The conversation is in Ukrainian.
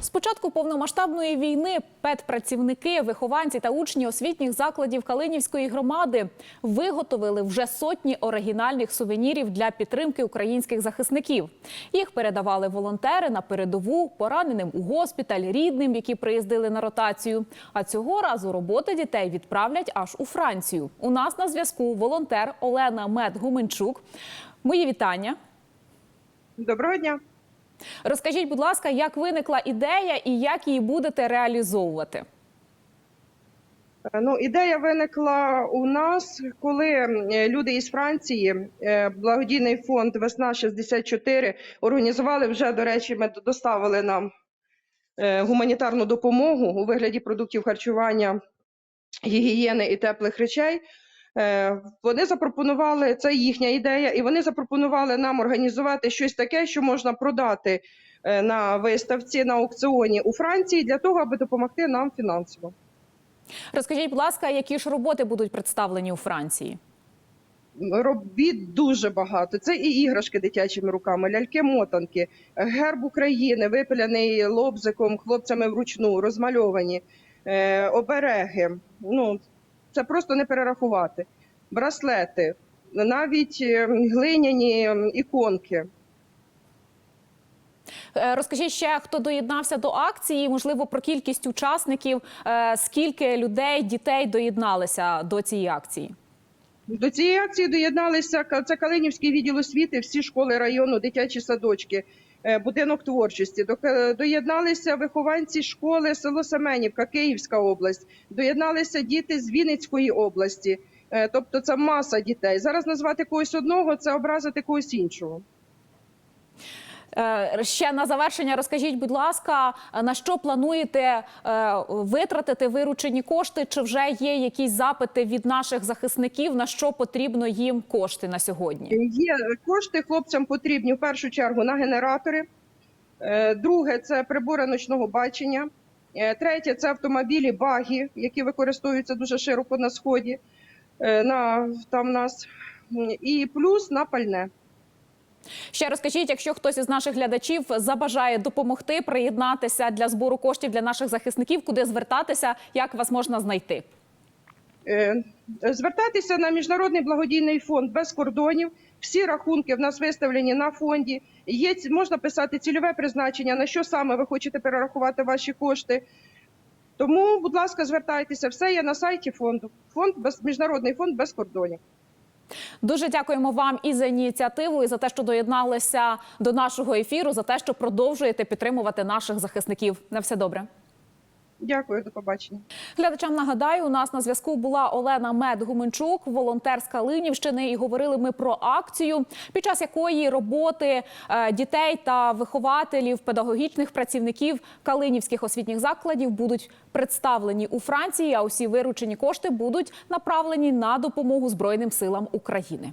З початку повномасштабної війни педпрацівники, вихованці та учні освітніх закладів Калинівської громади виготовили вже сотні оригінальних сувенірів для підтримки українських захисників. Їх передавали волонтери на передову, пораненим у госпіталь, рідним, які приїздили на ротацію. А цього разу роботи дітей відправлять аж у Францію. У нас на зв'язку волонтер Олена Мед-Гуменчук. Мої вітання. Доброго дня. Розкажіть, будь ласка, як виникла ідея і як її будете реалізовувати? Е, Ну, ідея виникла у нас, коли люди із Франції, е, благодійний фонд Весна 64 організували вже, до речі, ми доставили нам е, гуманітарну допомогу у вигляді продуктів харчування, гігієни і теплих речей. Е, Вони запропонували, це їхня ідея, і вони запропонували нам організувати щось таке, що можна продати е, на виставці на аукціоні у Франції для того, аби допомогти нам фінансово. Розкажіть, будь ласка, які ж роботи будуть представлені у Франції? Робіт дуже багато. Це і іграшки дитячими руками, ляльки-мотанки, герб України, випиляний лобзиком, хлопцями вручну, розмальовані, е, обереги. Ну, це просто не перерахувати. Браслети, навіть е, глиняні іконки. Е, Розкажіть ще, хто доєднався до акції, можливо, про кількість учасників, е, скільки людей, дітей доєдналися до цієї акції? До цієї акції доєдналися це Калинівський відділ освіти, всі школи району, дитячі садочки, будинок творчості. Е, Доєдналися вихованці школи село Семенівка, Київська область. Доєдналися діти з Вінницької області. Е, Тобто це маса дітей. Зараз назвати когось одного це образити когось іншого. Е, Ще на завершення розкажіть, будь ласка, е, на що плануєте е, витратити виручені кошти? Чи вже є якісь запити від наших захисників? На що потрібно їм кошти на сьогодні? Є кошти хлопцям потрібні в першу чергу на генератори. Е, Друге це прибори ночного бачення. Е, Третє це автомобілі баги, які використовуються дуже широко на сході. е, На там нас і плюс на пальне. Ще розкажіть, якщо хтось із наших глядачів забажає допомогти, приєднатися для збору коштів для наших захисників, куди звертатися, як вас можна знайти? Е, Звертатися на міжнародний благодійний фонд без кордонів. Всі рахунки в нас виставлені на фонді. Є можна писати цільове призначення, на що саме ви хочете перерахувати ваші кошти. Тому, будь ласка, звертайтеся. Все є на сайті фонду. Фонд без міжнародний фонд без кордонів. Дуже дякуємо вам і за ініціативу, і за те, що доєдналися до нашого ефіру, за те, що продовжуєте підтримувати наших захисників. На все добре. Дякую, до побачення. Глядачам нагадаю, у нас на зв'язку була Олена Мед-Гуменчук, волонтер з Калинівщини, і говорили ми про акцію, під час якої роботи е, дітей та вихователів, педагогічних працівників калинівських освітніх закладів будуть представлені у Франції. А усі виручені кошти будуть направлені на допомогу Збройним силам України.